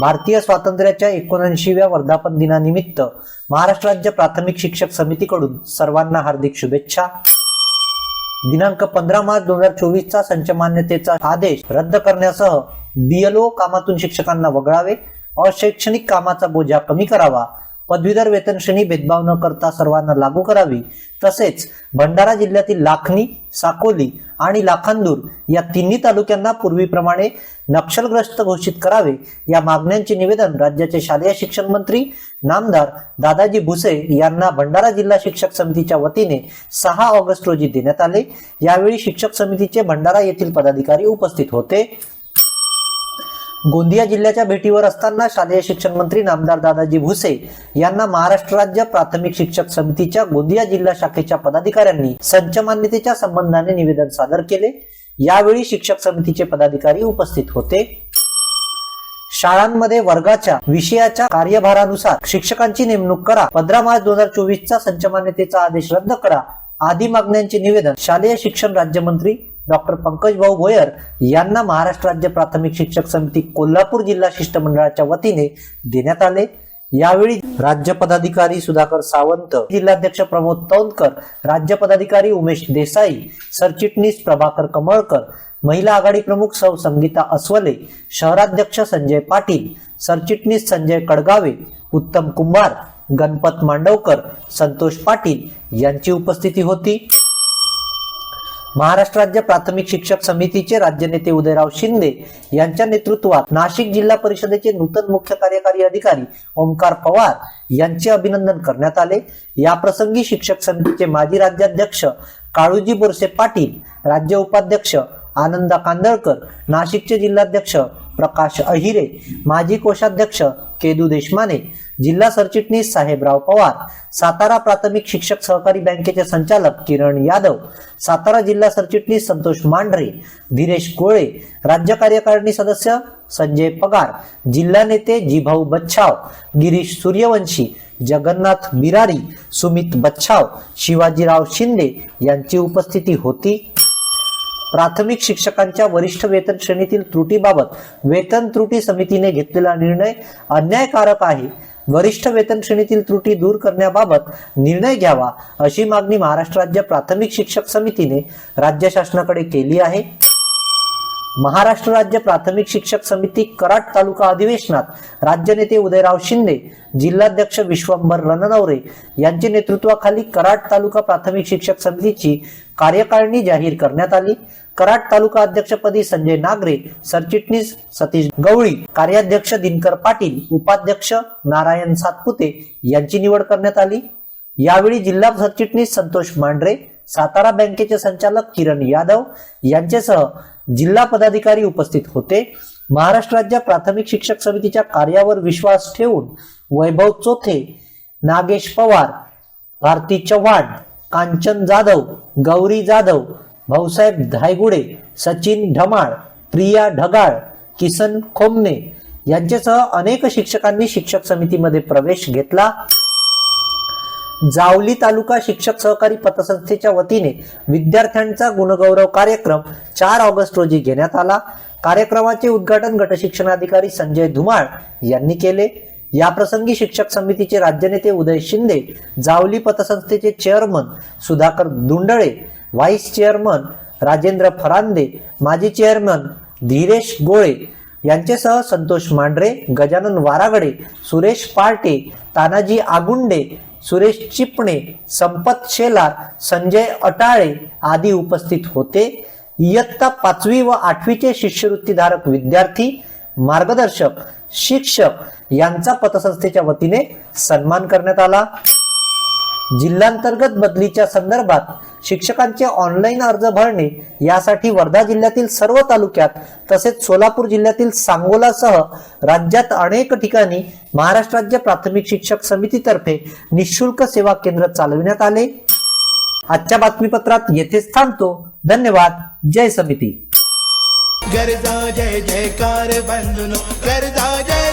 भारतीय स्वातंत्र्याच्या एकोणऐंशीव्या वर्धापन दिनानिमित्त महाराष्ट्र राज्य प्राथमिक शिक्षक समितीकडून सर्वांना हार्दिक शुभेच्छा. दिनांक पंधरा मार्च दोन हजार चोवीसचा संच मान्यतेचा आदेश रद्द करण्यासह बीएलओ कामातून शिक्षकांना वगळावे. अशैक्षणिक कामाचा बोजा कमी करावा. पदवीधर वेतन श्रेणी भेदभाव न करता सर्वांना लागू करावी. तसेच भंडारा जिल्ह्यातील लाखनी साकोली आणि लाखांदूर या तिन्ही तालुक्यांना पूर्वीप्रमाणे नक्षलग्रस्त घोषित करावे या मागण्यांचे निवेदन राज्याचे शालेय शिक्षण मंत्री नामदार दादाजी भुसे यांना भंडारा जिल्हा शिक्षक समितीच्या वतीने सहा ऑगस्ट रोजी देण्यात आले. यावेळी शिक्षक समितीचे भंडारा येथील पदाधिकारी उपस्थित होते. गोंदिया जिल्ह्याच्या भेटीवर असताना शालेय शिक्षण मंत्री नामदार दादाजी भुसे यांना महाराष्ट्र राज्य प्राथमिक शिक्षक समितीच्या गोंदिया जिल्हा शाखेच्या पदाधिकाऱ्यांनी संच मान्यतेच्या संबंधाने निवेदन सादर केले. यावेळी शिक्षक समितीचे पदाधिकारी उपस्थित होते. शाळांमध्ये वर्गाच्या विषयाच्या कार्यभारानुसार शिक्षकांची नेमणूक करा. पंधरा मार्च दोन हजार चोवीसचा संच मान्यतेचा आदेश रद्द करा. आदी मागण्यांचे निवेदन शालेय शिक्षण राज्यमंत्री डॉक्टर पंकज भाऊ भोयर यांना महाराष्ट्र राज्य प्राथमिक शिक्षक समिती कोल्हापूर जिल्हा शिष्टमंडळाच्या वतीने देण्यात आले. यावेळी राज्य पदाधिकारी सुधाकर सावंत जिल्हाध्यक्ष प्रमोद तौंदकर राज्य पदाधिकारी उमेश देसाई सरचिटणीस प्रभाकर कमळकर महिला आघाडी प्रमुख सौ संगीता अस्वले शहराध्यक्ष संजय पाटील सरचिटणीस संजय कडगावे उत्तम कुंभार गणपत मांडवकर संतोष पाटील यांची उपस्थिती होती. महाराष्ट्र राज्य प्राथमिक शिक्षक समितीचे राज्य नेते उदयराव शिंदे यांच्या नेतृत्वात नाशिक जिल्हा परिषदेचे नूतन मुख्य कार्यकारी अधिकारी ओमकार पवार यांचे अभिनंदन करण्यात आले. या प्रसंगी शिक्षक समितीचे माजी राज्याध्यक्ष काळूजी बोरसे पाटील राज्य उपाध्यक्ष आनंदा कांदळकर नाशिकचे जिल्हाध्यक्ष प्रकाश अहिरे माजी कोषाध्यक्ष केदू देशमाने जिल्हा सरचिटणीस साहेबराव पवार सातारा प्राथमिक शिक्षक सहकारी बँकेचे संचालक किरण यादव सातारा जिल्हा सरचिटणीस संतोष मांढरे धीरेश गोळे राज्य कार्यकारिणी सदस्य संजय पगार जिल्हा नेते जिभाऊ बच्छाव गिरीश सूर्यवंशी जगन्नाथ बिरारी सुमित बच्छाव शिवाजीराव शिंदे यांची उपस्थिती होती. प्राथमिक शिक्षकांच्या वरिष्ठ वेतन श्रेणीतील त्रुटीबाबत वेतन त्रुटी समितीने घेतलेला निर्णय अन्यायकारक आहे. वरिष्ठ वेतन श्रेणीतील त्रुटी दूर करण्याबाबत निर्णय घ्यावा अशी मागणी महाराष्ट्र राज्य प्राथमिक शिक्षक समितीने राज्य शासनाकडे केली आहे. महाराष्ट्र राज्य प्राथमिक शिक्षक समिती कराड तालुका अधिवेशनात राज्य नेते उदयराव शिंदे जिल्हाध्यक्ष विश्वंभर रणनवरे यांच्या नेतृत्वाखाली कराड तालुका प्राथमिक शिक्षक समितीची कार्यकारिणी जाहीर करण्यात आली. कराड तालुका अध्यक्षपदी संजय नागरे सरचिटणीस सतीश गवळी कार्याध्यक्ष दिनकर पाटील उपाध्यक्ष नारायण सातपुते यांची निवड करण्यात आली. यावेळी जिल्हा सरचिटणीस संतोष मांढरे सातारा बँकेचे संचालक किरण यादव यांच्यासह जिल्हा पदाधिकारी उपस्थित होते. महाराष्ट्र राज्य प्राथमिक शिक्षक समितीच्या कार्यावर विश्वास ठेवून वैभव चोथे नागेश पवार भारती चव्हाण कांचन जाधव गौरी जाधव भाऊसाहेब धायगुडे सचिन ढमाळ प्रिया ढगाळ किसन खोमने यांच्यासह अनेक शिक्षकांनी शिक्षक समितीमध्ये प्रवेश घेतला. जावली तालुका शिक्षक सहकारी पतसंस्थेच्या वतीने विद्यार्थ्यांचा गुणगौरव कार्यक्रम चार ऑगस्ट रोजी घेण्यात आला. कार्यक्रमाचे उद्घाटन गटशिक्षणाधिकारी संजय धुमाळ यांनी केले. या प्रसंगी शिक्षक समितीचे राज्यनेते Uday Shinde Javali पतसंस्थेचे chairman Sudhakar Dundale vice chairman Rajendra Farande माजी चेअरमन धीरेश गोळे यांच्यासह संतोष मांढरे गजानन वारागडे सुरेश पार्टे तानाजी आगुंडे सुरेश चिपणे संपत शेलार संजय अटाळे आदी उपस्थित होते. इयत्ता पाचवी व आठवीचे शिष्यवृत्तीधारक विद्यार्थी मार्गदर्शक शिक्षक यांचा पतसंस्थेच्या वतीने सन्मान करण्यात आला. जिल्हांतर्गत बदलीच्या संदर्भात शिक्षकांचे ऑनलाईन अर्ज भरणे यासाठी वर्धा जिल्ह्यातील सर्व तालुक्यात तसेच सोलापूर जिल्ह्यातील सांगोलासह राज्यात अनेक ठिकाणी महाराष्ट्र राज्य प्राथमिक शिक्षक समितीतर्फे निशुल्क सेवा केंद्र चालविण्यात आले. आजच्या बातमीपत्रात येथेच थांबतो. धन्यवाद. जय समिती. गरजा जय जयकार बंधुनो गरजा जय